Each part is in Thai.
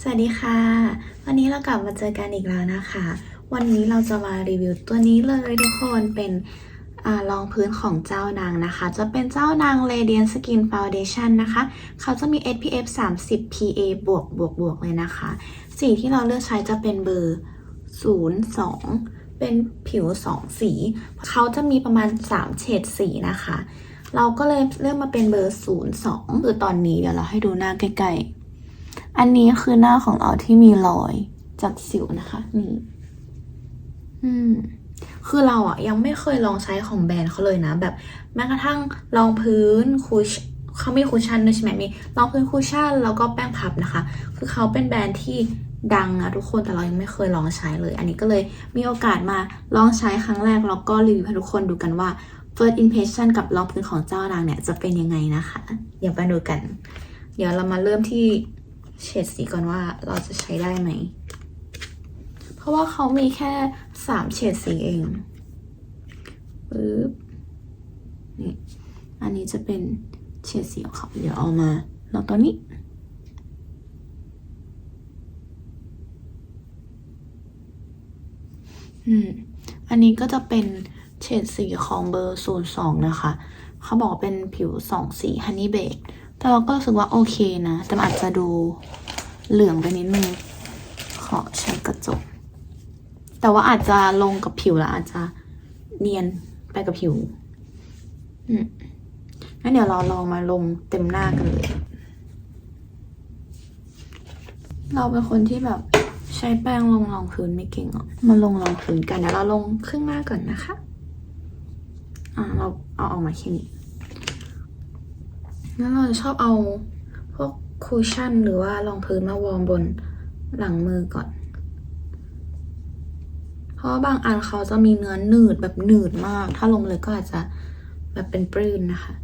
สวัสดีค่ะ วันนี้เรากลับมาเจอกันอีกแล้วนะคะ วันนี้เราจะมารีวิวตัวนี้เลยทุกคนเป็นอารองพื้นของเจ้านางนะคะ จะเป็นเจ้านาง Radiant Skin Foundation นะคะ เขาจะมี SPF 30 PA บวกบวกบวกเลยนะคะ สีที่เราเลือกใช้จะเป็นเบอร์ 02 เป็นผิว 2 สี เขาจะมีประมาณ 3 เฉดสีนะคะ เราก็เลยเลือกมาเป็นเบอร์ 02 คือตอนนี้เดี๋ยวเราให้ดูหน้าใกล้ๆ อันนี้คือหน้าของเราที่มีรอยจากสิวนะคะ นี่ อืม คือเราอะ ยังไม่เคยลองใช้ของแบรนด์เขาเลยนะ แบบ แม้กระทั่งรองพื้นคูชเขามีคูชั่นด้วยใช่ไหมมีรองพื้นคูชั่นแล้วก็แป้งพับนะคะ คือเขาเป็นแบรนด์ที่ดังนะทุกคนแต่เรายังไม่เคยลองใช้เลย อันนี้ก็เลยมีโอกาสมาลองใช้ครั้งแรกแล้วก็รีวิวให้ทุกคนดูกันว่า first impression กับรองพื้นของเจ้านางเนี่ยจะเป็นยังไงนะคะ เดี๋ยวมาดูกัน เดี๋ยวเรามาเริ่มที่ เฉดสีก่อนว่าเราจะใช้ได้ไหม เพราะว่าเขามีแค่สามเฉดสีเองปึ๊บนี่ อันนี้จะเป็นเฉดสีของเขาเดี๋ยวเอามาลองตัวนี้อืม อันนี้ก็จะเป็นเฉดสีของเบอร์ 02 นะคะ เขาบอกเป็นผิวสองสีฮันนี่เบด แต่เราก็รู้สึกว่าโอเคนะ แต่อาจจะดูเหลืองไปนิดนึง ขอใช้กระจก แต่ว่าอาจจะลงกับผิวแล้วอาจจะเนียนไปกับผิว อืมงั้นเดี๋ยวเราลองมาลงเต็มหน้ากันเลย เราเป็นคนที่แบบใช้แป้งลงรองพื้นไม่เก่งอะ มาลงรองพื้นกันเดี๋ยวเราลงครึ่งหน้าก่อนนะคะ อ่าเราเอาออกมาแค่นี้ แล้วเราจะชอบเอาพวกคูชั่นหรือว่ารองพื้นมาวอร์มบนหลังมือก่อน เพราะบางอันเขาจะมีเนื้อหนืดแบบหนืดมาก ถ้าลงเลยก็อาจจะแบบเป็นปรื้นนะคะ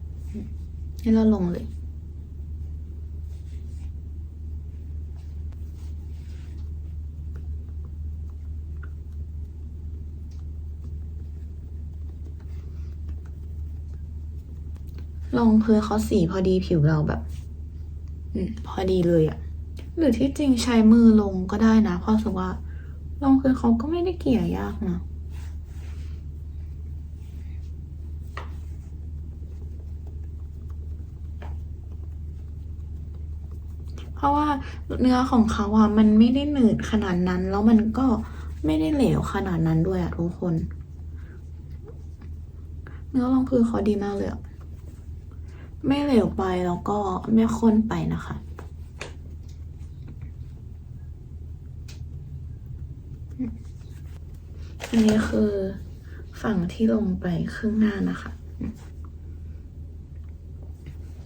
ให้เราลงเลย ลองพื้นเขาสีพอดีผิวเราแบบอืมพอดีเลยอะหรือที่จริงใช้มือลงก็ได้นะเพราะสึกว่า ลองพื้นเขาก็ไม่ได้เกลี่ยยากนะเพราะว่าเนื้อของเขาอะมันไม่ได้หนืดขนาดนั้น แล้วมันก็ไม่ได้เหลวขนาดนั้นด้วยอะทุกคน เนื้อรองพื้นเขาดีมากเลยอะ ไม่เหลวไปแล้วก็ไม่ข้นไปนะคะ อันนี้คือฝั่งที่ลงไปครึ่งหน้านะคะ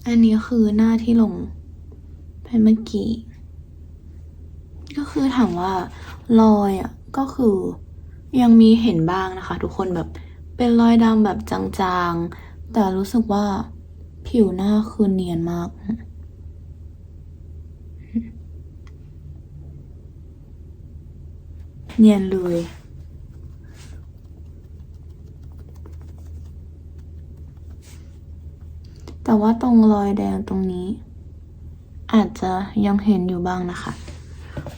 อันนี้คือหน้าที่ลงไปเมื่อกี้ ก็คือถามว่ารอยอะก็คือยังมีเห็นบ้างนะคะ ทุกคนแบบเป็นรอยดำแบบจางๆ แต่รู้สึกว่า ผิวหน้าคือเนียนมาก เนียนเลย แต่ว่าตรงรอยแดงตรงนี้ อาจจะยังเห็นอยู่บ้างนะคะ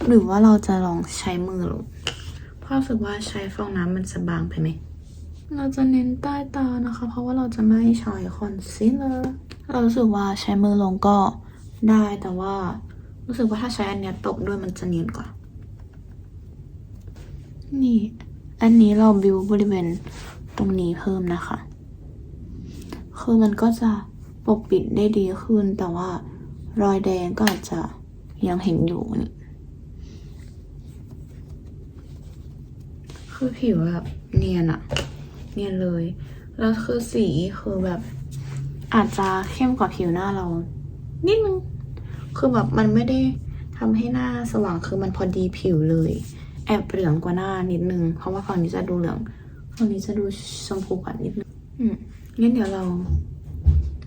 หรือว่าเราจะลองใช้มือลงเพราะรู้สึกว่าใช้ฟองน้ำมันจะบางไปไหม เราจะเน้นใต้ตานะคะ เพราะว่าเราจะไม่ใช้คอนซีลเลอร์เรารู้สึกว่าใช้มือลงก็ได้แต่ว่ารู้สึกว่าถ้าใช้อันเนี้ยตบด้วยมันจะเนียนกว่า นี่ อันนี้เราบิวบริเวณตรงนี้เพิ่มนะคะ คือมันก็จะปกปิดได้ดีขึ้น แต่ว่ารอยแดงก็อาจจะยังเห็นอยู่นี่คือผิวแบบเนียนอะ เนียนเลย แล้วคือสีคือแบบ อาจจะเข้มกว่าผิวหน้าเรา นิดนึง คือแบบมันไม่ได้ทำให้หน้าสว่างคือมันพอดีผิวเลย แอบเหลืองกว่าหน้านิดนึง เพราะว่าฝั่งนี้จะดูเหลืองฝั่งนี้จะดูชมพูกว่านิดนึงอืมงั้นเดี๋ยวเรา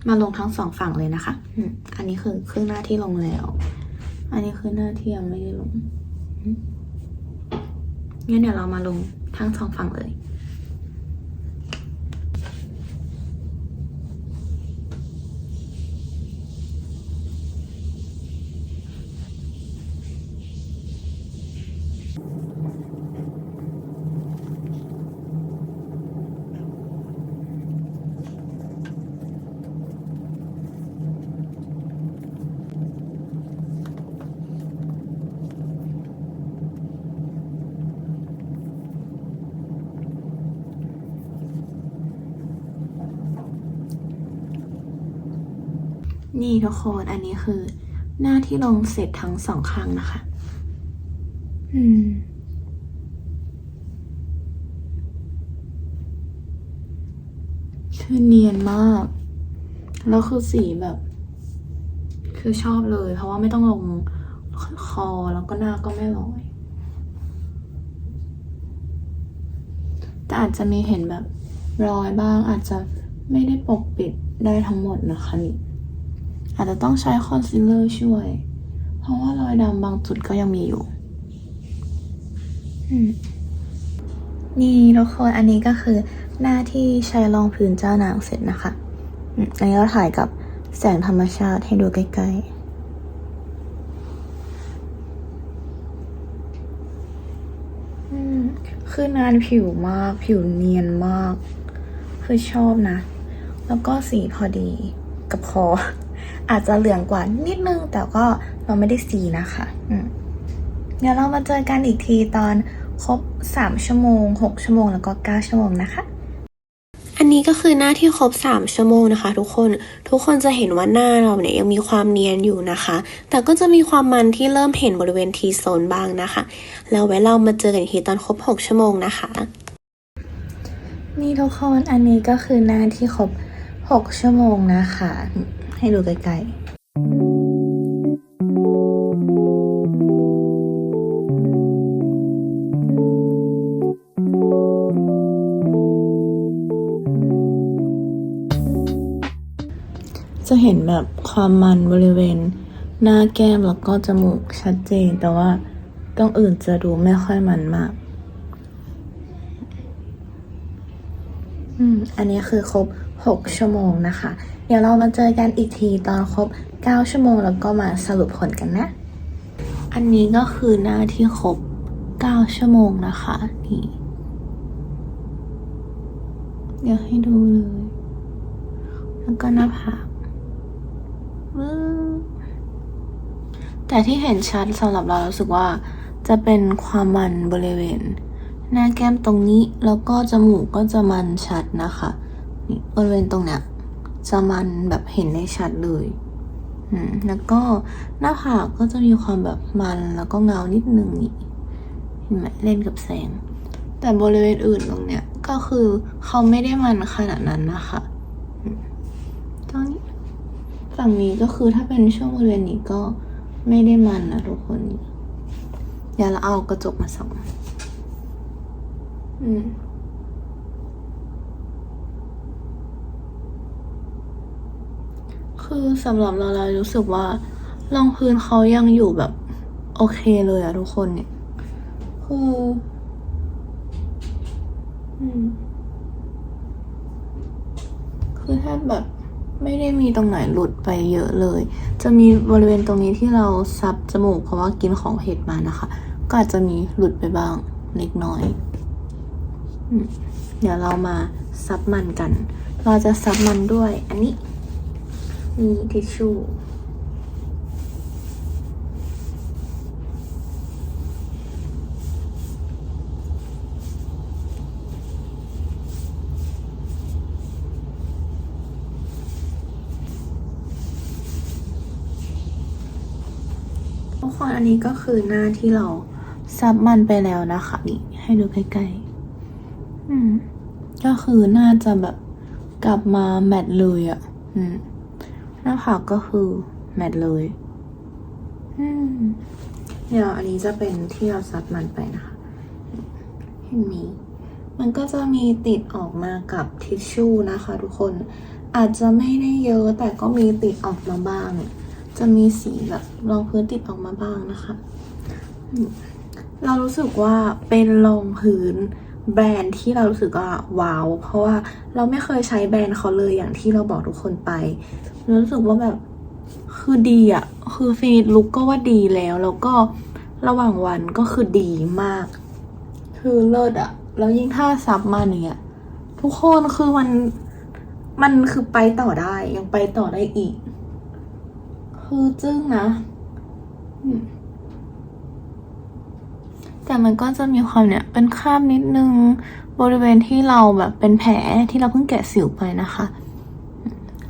มาลงทั้งสองฝั่งเลยนะคะ อืมอันนี้คือครึ่งหน้าที่ลงแล้ว อันนี้คือหน้าที่ยังไม่ได้ลงงั้นเดี๋ยวเรามาลงทั้งสองฝั่งเลย นี่ทุกคนอันนี้คือ หน้าที่ลงเสร็จทั้งสองข้างนะคะ อืม คือเนียนมาก แล้วคือสีแบบ คือชอบเลย เพราะว่าไม่ต้องลงคอแล้วก็หน้าก็ไม่ลอยแต่อาจจะมีเห็นแบบรอยบ้างอาจจะไม่ได้ปกปิดได้ทั้งหมดนะคะนี่ อาจจะต้องใช้คอนซีลเลอร์ช่วย เพราะว่ารอยดำบางจุดก็ยังมีอยู่อืมนี่ทุกคนอันนี้ก็คือหน้าที่ใช้รองพื้นเจ้านางเสร็จนะคะอืมอันนี้เราถ่ายกับแสงธรรมชาติให้ดูใกล้ๆอืมคือนานผิวมาก ผิวเนียนมาก คือชอบนะ แล้วก็สีพอดีกับคอ อาจจะเหลืองกว่านิดนึง แต่ก็เราไม่ได้สีนะคะอืมเดี๋ยวเรามาเจอกันอีกทีตอนครบ 3 ชั่วโมง 6 ชั่วโมงแล้วก็ 9 ชั่วโมงนะคะ อันนี้ก็คือหน้าที่ครบ 3 ชั่วโมงนะคะ ทุกคนทุกคนจะเห็นว่าหน้าเราเนี่ยยังมีความเนียนอยู่นะคะ แต่ก็จะมีความมันที่เริ่มเห็นบริเวณทีโซนบ้างนะคะ แล้วไว้เรามาเจอกันอีกทีตอนครบ 6 ชั่วโมงนะคะ นี่ทุกคนอันนี้ก็คือหน้าที่ครบ 6 ชั่วโมงนะคะ ให้ดูใกล้ๆ จะเห็นแบบความมันบริเวณ หน้าแก้มแล้วก็จมูกชัดเจน แต่ว่าตรงอื่นจะดูไม่ค่อยมันมากอืมอันนี้คือครบ 6 ชั่วโมงนะคะ เดี๋ยวเรามาเจอกันอีกทีตอนครบ 9 ชั่วโมงแล้วก็มาสรุปผลกันนะ อันนี้ก็คือหน้าที่ครบ 9 ชั่วโมงนะคะนี่เดี๋ยวให้ดูเลย แล้วก็หน้าผากแต่ที่เห็นชัดสำหรับเรารู้สึกว่าจะเป็นความมันบริเวณ หน้าแก้มตรงนี้แล้วก็จมูกก็จะมันชัดนะคะ นี่บริเวณตรงเนี้ย จะมันแบบเห็นได้ชัดเลยอืมแล้วก็หน้าผากก็จะมีความแบบมันแล้วก็เงานิดนึงนี่เห็นไหมเล่นกับแสง แต่บริเวณอื่นตรงเนี้ยก็คือเขาไม่ได้มันขนาดนั้นนะคะตรงนี้ฝั่งนี้ก็คือถ้าเป็นช่วงบริเวณนี้ก็ไม่ได้มันนะทุกคนเดี๋ยวเราเอากระจกมาส่องอืม คือสำหรับเราเรารู้สึกว่ารองพื้นเขายังอยู่แบบ โอเคเลยอะทุกคนเนี่ย คืออืมคือแทบแบบไม่ได้มีตรงไหนหลุดไปเยอะเลย จะมีบริเวณตรงนี้ที่เราซับจมูกเพราะว่ากินของเผ็ดมานะคะ ก็อาจจะมีหลุดไปบ้างเล็กน้อยอืมเดี๋ยวเรามาซับมันกัน เราจะซับมันด้วยอันนี้ มีทิชชู่ทุกคนอันนี้ก็คือหน้าที่เราซับมันไปแล้วนะคะนี่ให้ดูใกล้ๆ อืม ก็คือน่าจะแบบกลับมาแมทเลยอะ่ะ อืม หน้าผากก็คือแมทเลยเดี๋ยวอันนี้จะเป็นที่เราซับมันไปนะคะ เห็นไหมมันก็จะมีติดออกมากับทิชชู่นะคะทุกคน อาจจะไม่ได้เยอะแต่ก็มีติดออกมาบ้าง จะมีสีแบบรองพื้นติดออกมาบ้างนะคะ เรารู้สึกว่าเป็นรองพื้น แบรนด์ที่เรารู้สึกว่าว้าว เพราะว่าเราไม่เคยใช้แบรนด์เขาเลยอย่างที่เราบอกทุกคนไปรารู้สึกว่าแบบคือดีอะคือฟินิชลุกก็ว่าดีแล้ว แล้วก็ระหว่างวันก็คือดีมาก คือเลิศอะแล้วยิ่งถ้าซับมาเนี่ยทุกคนคือมันมันคือไปต่อได้ยังไปต่อได้อีก คือจึ้งนะ อืม แต่มันก็จะมีความเนี่ยเป็นคราบนิดนึงบริเวณที่เราแบบเป็นแผลที่เราเพิ่งแกะสิวไปนะคะ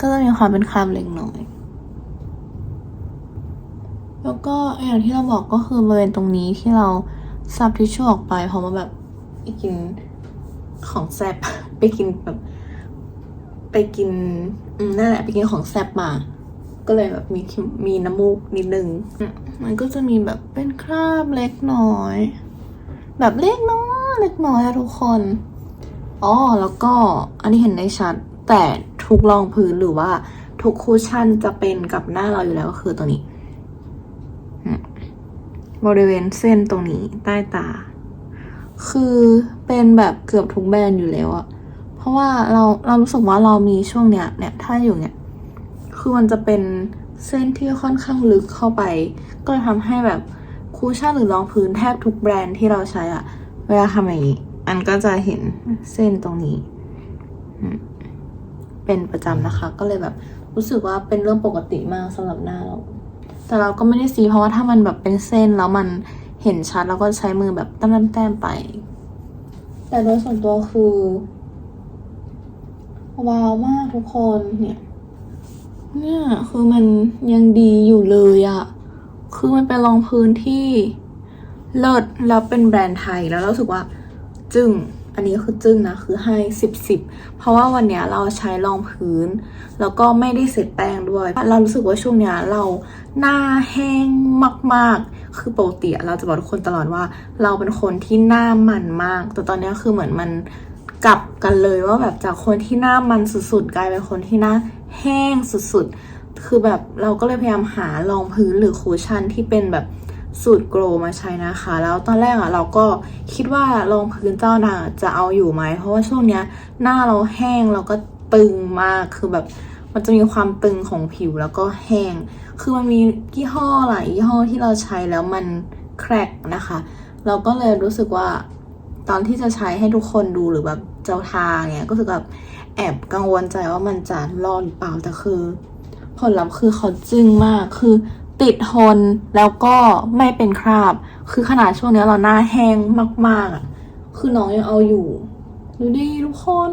ก็จะมีความเป็นคราบเล็กน้อย แล้วก็อย่างที่เราบอกก็คือบริเวณตรงนี้ที่เราซับทิชชู่ออกไปเพราะว่าแบบไปกินของแซบไปกินแบบไปกินนั่นแหละไปกินของแซบมา ก็เลยแบบมีมีน้ำมูกนิดนึง มันก็จะมีแบบเป็นคราบเล็กน้อย แบบเล็กน้อยเล็กน้อยอะทุกคน อ๋อ แล้วก็อันนี้เห็นได้ชัด แต่ทุกรองพื้นหรือว่าทุกคูชั่นจะเป็นกับหน้าเราอยู่แล้วก็คือตัวนี้ บริเวณเส้นตรงนี้ใต้ตา คือเป็นแบบเกือบทุกแบรนด์อยู่แล้วอะเพราะว่าเราเรารู้สึกว่าเรามีช่วงเนี้ยเนี่ยถ้าอยู่เนี่ย คือมันจะเป็นเส้นที่ค่อนข้างลึกเข้าไป ก็เลยทำให้แบบ คูชั่นหรือรองพื้นแทบทุกแบรนด์ที่เราใช้อะเวลาทำอย่างนี้มันก็จะเห็นเส้นตรงนี้อืมเป็นประจำนะคะ ก็เลยแบบรู้สึกว่าเป็นเรื่องปกติมากสำหรับหน้าเรา แต่เราก็ไม่ได้ซีเพราะว่าถ้ามันแบบเป็นเส้นแล้วมันเห็นชัดเราก็ใช้มือแบบแต้มๆไป แต่โดยส่วนตัวคือว้าวมากทุกคนเนี่ย เนี่ยคือมันยังดีอยู่เลยอะ คือมันเป็นรองพื้นที่เลิศแล้วเป็นแบรนด์ไทยแล้วเรารู้สึกว่าจึ้งอันนี้คือจึ้งนะคือให้สิบสิบเพราะว่าวันเนี้ยเราใช้รองพื้น แล้วก็ไม่ได้เสร็จแป้งด้วย เรารู้สึกว่าช่วงเนี้ยเราหน้าแห้งมาก ๆ คือปกติเราจะบอกทุกคนตลอดว่า เราเป็นคนที่หน้ามันมาก แต่ตอนเนี้ยคือเหมือนมันกลับกันเลยว่าแบบจากคนที่หน้ามันสุดๆ กลายเป็นคนที่หน้าแห้งสุดๆ คือแบบเราก็เลยพยายามหารองพื้นหรือคูชั่นที่เป็นแบบสูตรโกลมาใช้นะคะ แล้วตอนแรกอะเราก็คิดว่ารองพื้นเจ้านางอะจะเอาอยู่ไหม เพราะว่าช่วงเนี้ยหน้าเราแห้งแล้วก็ตึงมากคือแบบมันจะมีความตึงของผิวแล้วก็แห้ง คือมันมียี่ห้อหลายยี่ห้อที่เราใช้แล้วมันแครกนะคะ เราก็เลยรู้สึกว่าตอนที่จะใช้ให้ทุกคนดูหรือแบบเจ้าทาเนี่ยก็คือแบบแอบกังวลใจว่ามันจะรอดหรือเปล่าแต่คือ ผลลัพธ์คือเขาจึ้งมากคือติดทนแล้วก็ไม่เป็นคราบ คือขนาดช่วงเนี้ยเราหน้าแห้งมากๆอะคือน้องยังเอาอยู่ดูดิทุกคน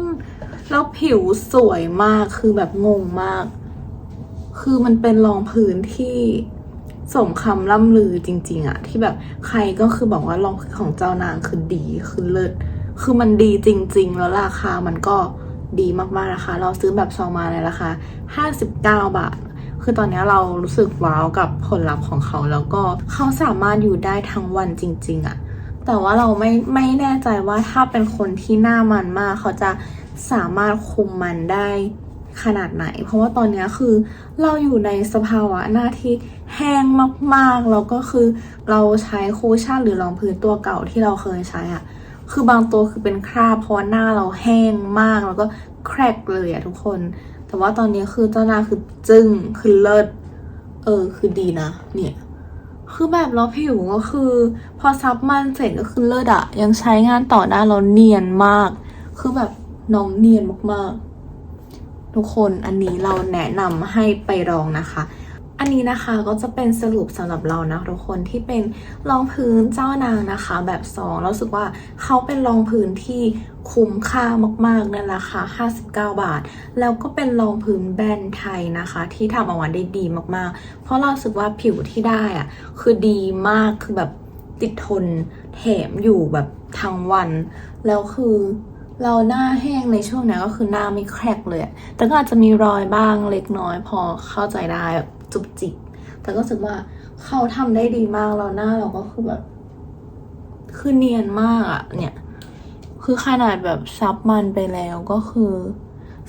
แล้วผิวสวยมากคือแบบงงมาก คือมันเป็นรองพื้นที่สมคำล่ำลือจริง ๆอะที่แบบใครก็คือบอกว่ารองพื้นของเจ้านางคือดีคือเลิศคือมันดีจริง ๆ แล้วราคามันก็ ดีมากๆนะคะ เราซื้อแบบซองมาในราคา 59 บาท คือตอนนี้เรารู้สึกว้าวกับผลลัพธ์ของเขา แล้วก็เขาสามารถอยู่ได้ทั้งวันจริง ๆอะแต่ว่าเราไม่ไม่แน่ใจว่าถ้าเป็นคนที่หน้ามันมาก เขาจะสามารถคุมมันได้ขนาดไหน เพราะว่าตอนนี้คือเราอยู่ในสภาวะหน้าที่แห้งมากๆ แล้วก็คือเราใช้คูชั่นหรือรองพื้นตัวเก่าที่เราเคยใช้อะ คือบางตัวคือเป็นคราบเพราะว่าหน้าเราแห้งมากแล้วก็แครกเลยอะทุกคน แต่ว่าตอนนี้คือเจ้าหน้าคือจึ้งคือเลิศเออคือดีนะ เนี่ย คือแบบเราผิวก็คือ พอซับมันเสร็จก็คือเลิศอะยังใช้งานต่อได้เราเนียนมาก คือแบบน้องเนียนมากๆ ทุกคนอันนี้เราแนะนำให้ไปลองนะคะ อันนี้นะคะก็จะเป็นสรุปสำหรับเรานะทุกคนที่เป็นรองพื้นเจ้านางนะคะ แบบซองเราสึกว่าเขาเป็นรองพื้นที่คุ้มค่ามากๆในราคา 59 บาท แล้วก็เป็นรองพื้นแบรนด์ไทยนะคะ ที่ทำออกมาได้ดีมากๆ เพราะเราสึกว่าผิวที่ได้อะคือดีมากคือแบบติดทนแถมอยู่แบบทั้งวัน แล้วคือเราหน้าแห้งในช่วงนี้ก็คือหน้าไม่แครกเลย แต่ก็อาจจะมีรอยบ้างเล็กน้อยพอเข้าใจได้แบบ จุบจิบแต่ก็รู้สึกว่าเขาทำได้ดีมากแล้วหน้าเราก็คือแบบ คือเนียนมากอะเนี่ย คือขนาดแบบซับมันไปแล้วก็คือ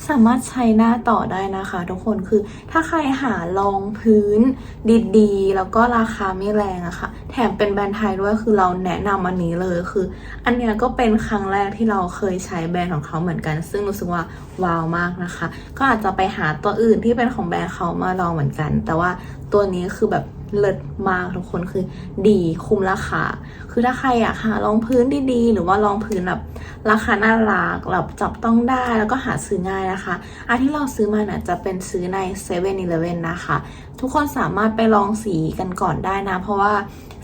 สามารถใช้หน้าต่อได้นะคะ ทุกคนคือถ้าใครหารองพื้นดีๆ แล้วก็ราคาไม่แรงอะค่ะ แถมเป็นแบรนด์ไทยด้วยคือเราแนะนำอันนี้เลยคือ อันเนี้ยก็เป็นครั้งแรกที่เราเคยใช้แบรนด์ของเขาเหมือนกัน ซึ่งรู้สึกว่าว้าวมากนะคะ ก็อาจจะไปหาตัวอื่นที่เป็นของแบรนด์เขามาลองเหมือนกัน แต่ว่าตัวนี้คือแบบ เลิศมากทุกคนคือดีคุ้มราคา คือถ้าใครอยากหารองพื้นดีๆ หรือว่ารองพื้นแบบราคาน่ารักแบบจับต้องได้แล้วก็หาซื้อง่ายนะคะอันที่เราซื้อมาเนี่ยจะเป็นซื้อใน7 e เ e ่ e อนะคะ ทุกคนสามารถไปลองสีกันก่อนได้นะ เพราะว่า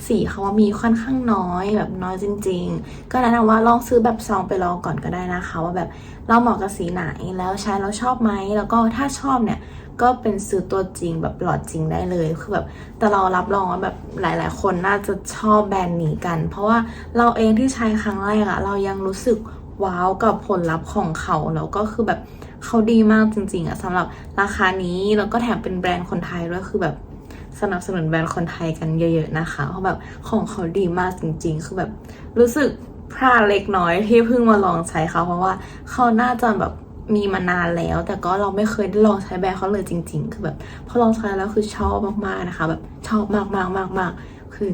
สีเขาว่ามีค่อนข้างน้อยแบบน้อยจริง ๆ ก็แนะนำว่าลองซื้อแบบซองไปลองก่อนก็ได้นะคะ ว่าแบบเราเหมาะกับสีไหนแล้วใช้แล้วชอบไหมแล้วก็ถ้าชอบเนี่ย ก็เป็นซื้อตัวจริงแบบหลอดจริงได้เลยคือแบบแต่เรารับรองว่าแบบหลาย ๆ คนน่าจะชอบแบรนด์นี้กัน เพราะว่าเราเองที่ใช้ครั้งแรกอะเรายังรู้สึกว้าวกับผลลัพธ์ของเขาแล้วก็คือแบบเขาดีมากจริง ๆอะสำหรับราคานี้แล้วก็แถมเป็นแบรนด์คนไทยด้วยคือแบบสนับสนุนแบรนด์คนไทยกันเยอะ ๆ นะคะ เพราะแบบของเขาดีมากจริง ๆ คือแบบรู้สึกพลาดเล็กน้อยที่เพิ่งมาลองใช้เขาเพราะว่าเขาน่าจะแบบ มีมานานแล้ว แต่ก็เราไม่เคยได้ลองใช้แบรนด์เขาเลยจริง ๆ คือแบบพอลองใช้แล้วคือชอบมากๆนะคะ แบบชอบมากๆๆๆคือ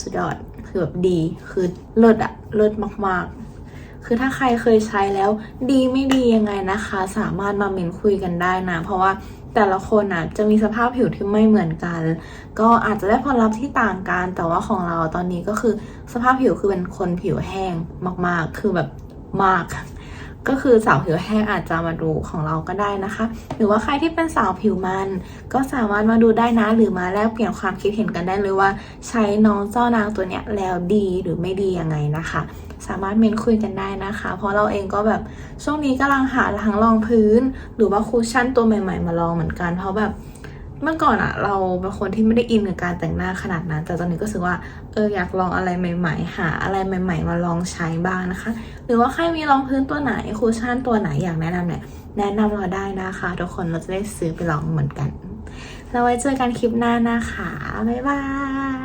สุดยอดคือแบบดีคือเลิศอะเลิศมากๆ คือถ้าใครเคยใช้แล้ว ดีไม่ดียังไงนะคะ สามารถมาเมนคุยกันได้นะ เพราะว่าแต่ละคนอะจะมีสภาพผิวที่ไม่เหมือนกัน ก็อาจจะได้ผลลัพธ์ที่ต่างกัน แต่ว่าของเราตอนนี้ก็คือสภาพผิวคือเป็นคนผิวแห้งมากๆ คือแบบมาก ก็คือสาวผิวแห้งอาจจะมาดูของเราก็ได้นะคะ หรือว่าใครที่เป็นสาวผิวมัน ก็สามารถมาดูได้นะหรือมาแลกเปลี่ยนความคิดเห็นกันได้เลยว่า ใช้น้องเจ้านางตัวเนี้ยแล้วดีหรือไม่ดียังไงนะคะ สามารถเมนคุยกันได้นะคะ เพราะเราเองก็แบบช่วงนี้กำลังหาทั้งรองพื้น หรือว่าคูชั่นตัวใหม่ ๆ มาลองเหมือนกันเพราะแบบ เมื่อก่อนอะเราเป็นคนที่ไม่ได้อินกับการแต่งหน้าขนาดนั้น แต่ตอนนี้ก็รู้สึกว่าเอออยากลองอะไรใหม่ ๆ หาอะไรใหม่ ๆ มาลองใช้บ้างนะคะ หรือว่าใครมีรองพื้นตัวไหนคูชั่นตัวไหนอยากแนะนำเนี่ยแนะนำเราได้นะคะ ทุกคนเราจะได้ซื้อไปลองเหมือนกันแล้วไว้เจอกันคลิปหน้านะคะบ๊ายบาย